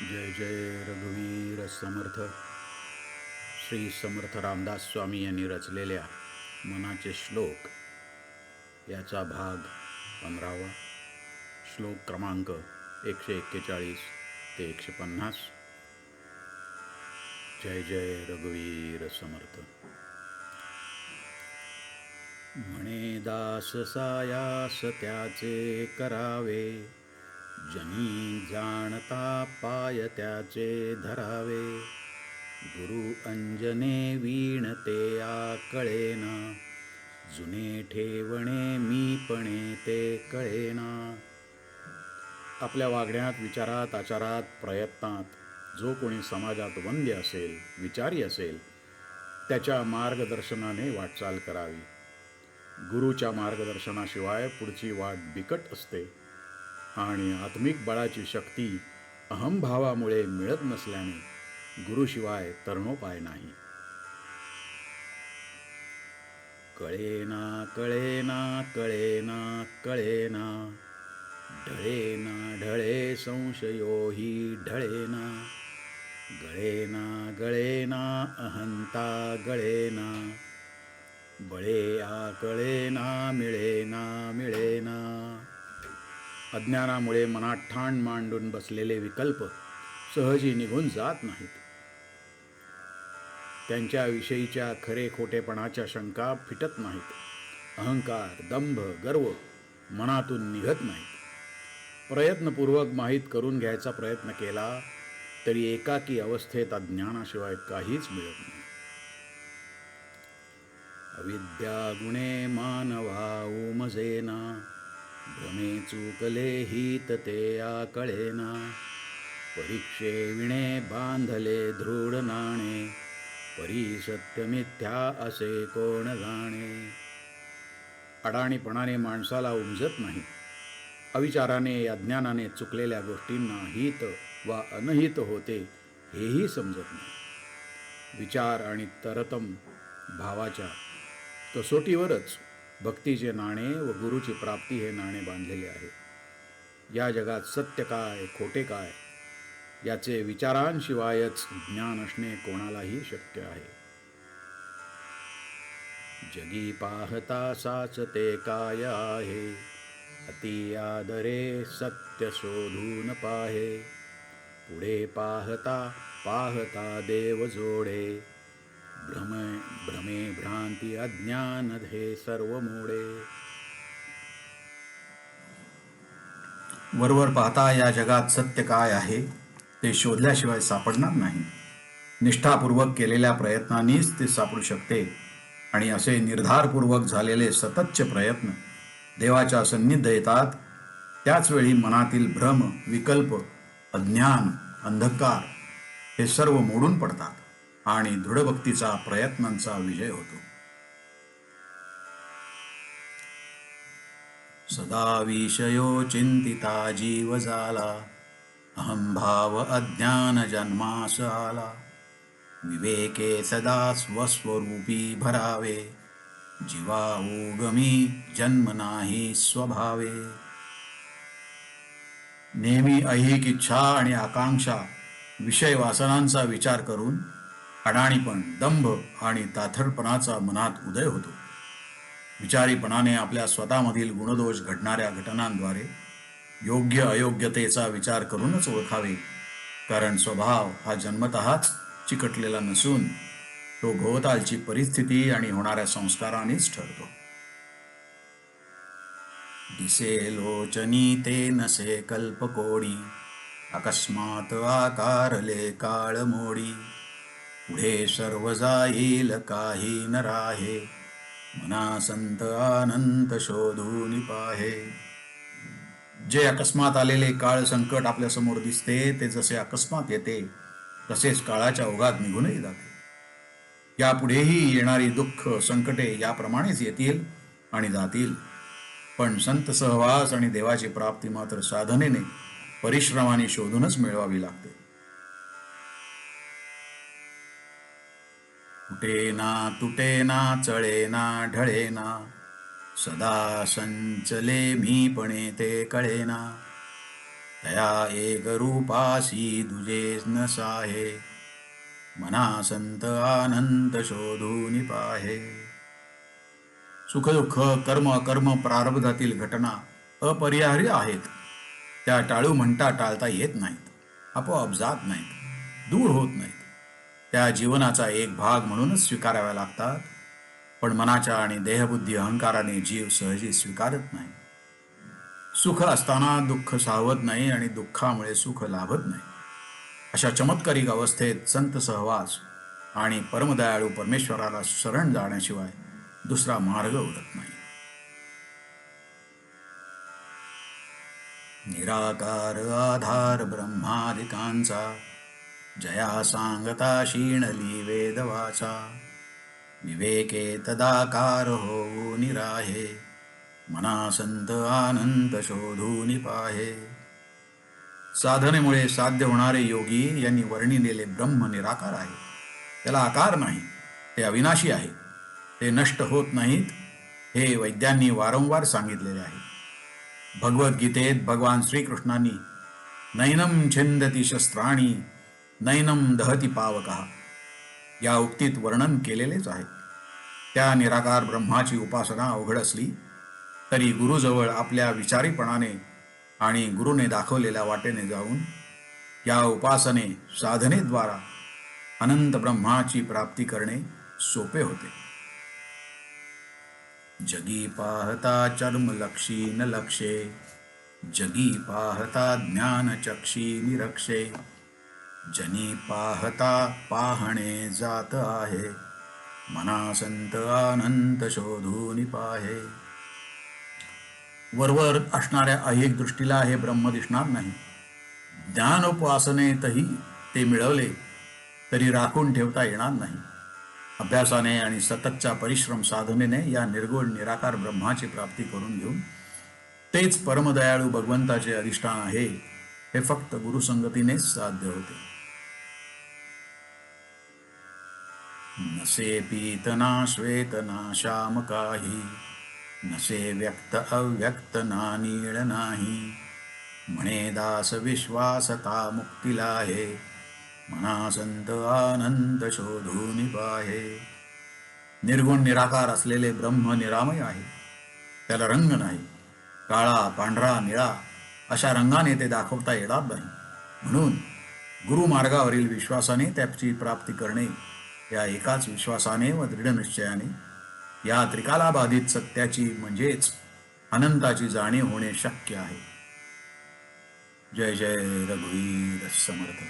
जय जय रघुवीर समर्थ. श्री समर्थ रामदास स्वामी यांनी रचलेल्या मनाचे श्लोक याचा भाग पंधरावा. श्लोक क्रमांक एकशे एक्केचाळीस ते एकशे पन्नास. जय जय रघुवीर समर्थ. म्हणे दास सायास त्याचे करावे. जनी जाणता पाय त्याचे धरावे. गुरु अंजने वीण ते आकळेना. जुने ठेवणे मीपणे ते कळेना. आपल्या वागण्यात विचारात आचारात प्रयत्नात जो कोणी समाजात वंद्य असेल विचारी असेल त्याच्या मार्गदर्शनाने वाटचाल करावी. गुरुच्या मार्गदर्शनाशिवाय पुढची वाट बिकट असते. आणि आत्मिक बळाची शक्ती अहमभावामुळे मिळत नसल्याने गुरुशिवाय तरणोपाय नाही. कळेना कळेना कळेना कळेना ढळेना ढळे संशयोही ढळेना गळेना गळेना अहंता गळेना बळे कळेना मिळेना मिळेना अज्ञानामुळे मनात ठाण मांडून बसलेले विकल्प सहजी निघून जात नाहीत. त्यांच्याविषयीच्या खरे खोटेपणाच्या शंका फिटत नाहीत. अहंकार दंभ गर्व मनातून निघत नाहीत. प्रयत्नपूर्वक माहीत करून घ्यायचा प्रयत्न केला तरी एकाकी अवस्थेत अज्ञानाशिवाय काहीच मिळत नाही. अविद्या गुणे मानवा उमजेना भ्रमे चुकले हित ते आकळेना. परीक्षे विणे बांधले दृढ नाणे. परी सत्य मिथ्या असे कोण जाणे? अडाणीपणाने माणसाला उमजत नाही. अविचाराने अज्ञानाने चुकलेल्या गोष्टींना हित वा अनहित होते हेही समजत नाही. विचार आणि तरतम भावाच्या कसोटीवरच भक्तीचे नाणे व गुरुची प्राप्ती हे नाणे बांधलेले आहे. या जगात सत्य काय खोटे काय याचे विचारांशिवायच ज्ञान असणे कोणालाही शक्य आहे. जगी पाहता साच ते काय आहे अति आदरे सत्य शोधून पाहे. पुढे पाहता पाहता देव जोडे भ्रम भ्रमे भ्रांती अज्ञान हे सर्व मोडे वरवर पाहता या जगात सत्य काय आहे ते शोधल्याशिवाय सापडणार नाही. निष्ठापूर्वक केलेल्या प्रयत्नांनीच ते सापडू शकते आणि असे निर्धारपूर्वक झालेले सततचे प्रयत्न देवाच्या सन्निध येतात त्याचवेळी मनातील भ्रम विकल्प अज्ञान अंधकार हे सर्व मोडून पडतात. आणि दृढभक्तीचा प्रयत्नांचा विजय होतो. सदा विषयो चिंतिता जीव झाला अहंभाव अज्ञान जन्मास आला. विवेके सदा स्वस्वरूपी भरावे जीवा उगमी जन्म नाही स्वभावे. नेहमी ऐहिक इच्छा आणि आकांक्षा विषय वासनांचा विचार करून अडाणीपण दंभ आणि ताथरपणाचा मनात उदय होतो. विचारीपणाने आपल्या स्वतःमधील गुणदोष घडणाऱ्या घटनांद्वारे योग्य अयोग्यतेचा विचार करूनच ओळखावे. कारण स्वभाव हा जन्मतःच चिकटलेला नसून तो भोवतालची परिस्थिती आणि होणाऱ्या संस्कारानेच ठरतो. दिसे लोचनी ते नसे कल्पकोडी अकस्मात आकारले काळ मोडी. पुढे सर्व जाईल काही न राहे मना संत आनंद शोधून पाहे. जे अकस्मात आलेले काळ संकट आपल्यासमोर दिसते ते जसे अकस्मात येते तसेच काळाच्या ओघात निघूनही जाते. यापुढेही येणारी दुःख संकटे याप्रमाणेच येतील आणि जातील. पण संत सहवास आणि देवाची प्राप्ती मात्र साधनेने परिश्रमाने शोधूनच मिळवावी लागते. तुटेना तुटेना चळेना ढळेना. सदा संचले मीपणे ते कळेना. तया एक रूपासी दुजे न साहे मना संत आनंद शोधून पाहे. सुखदुःख कर्म अकर्म प्रारब्धातील घटना अपरिहार्य आहेत. त्या टाळू म्हणता टाळता येत नाहीत. आपोआप जात नाहीत. दूर होत नाहीत. त्या जीवनाचा एक भाग म्हणूनच स्वीकाराव्या लागतात. पण मनाच्या आणि देहबुद्धी अहंकाराने जीव सहजी स्वीकारत नाही. सुख असताना दुःख सावत नाही आणि दुःखामुळे सुख लाभत नाही. अशा चमत्कारिक अवस्थेत संत सहवास आणि परमदयाळू परमेश्वराला शरण जाण्याशिवाय दुसरा मार्ग उरत नाही. निराकार आधार ब्रह्मादिकांचा जया सांगता शीणली वेदवाचा. विवेके तदाकार होऊ निराहे. मना संत आनंद शोधून पाहे. साधनेमुळे साध्य होणारे योगी यांनी वर्णिलेले ब्रह्म निराकार आहे. त्याला आकार नाही ते अविनाशी आहे. ते नष्ट होत नाहीत हे वैद्यांनी वारंवार सांगितलेले आहे. भगवद्गीतेत भगवान श्रीकृष्णांनी नैनम छिंदती शस्त्राणी नैनम दहती पावका। या उक्तीत वर्णन केलेलेच आहे। त्या निराकार ब्रह्माची उपासना अवघड असली तरी गुरुजवळ आपल्या विचारीपणाने आणि गुरुने दाखवलेल्या वाटेने जाऊन या उपासने साधनेद्वारा अनंत ब्रह्माची प्राप्ती करणे सोपे होते। जगी पाहता चर्मलक्षी न लक्षे जगी पाहता ज्ञानचक्षी निरक्षे जनी पाहता पाहणे जात आहे. मनासंत आनंद शोधून पाहे. वरवर असणाऱ्या अहिक दृष्टीला हे ब्रह्म दिसणार नाही. ज्ञानोपासनेतही ते मिळवले तरी राखून ठेवता येणार नाही. अभ्यासाने आणि सततच्या परिश्रम साधनेने या निर्गुण निराकार ब्रह्माची प्राप्ती करून घेऊन तेच परमदयाळू भगवंताचे अधिष्ठान आहे हे फक्त गुरुसंगतीनेच साध्य होते. नसे पीतना श्वेतना श्याम काही. नसे व्यक्त अव्यक्त ना नीळ नाही. म्हणे दास विश्वासता मुक्तीला आहे? म्हणा संत आनंद शोधून पाहे. निर्गुण निराकार असलेले ब्रह्म निरामय आहे. त्याला रंग नाही. काळा पांढरा निळा अशा रंगाने ते दाखवता येणार नाही. म्हणून गुरुमार्गावरील विश्वासाने त्याची प्राप्ती करणे या एकाच विश्वासाने व दृढ निश्चयाने या त्रिकालाबाधित सत्याची म्हणजेच अनंताची जाणीव होणे शक्य आहे. जय जय रघुवीर समर्थ.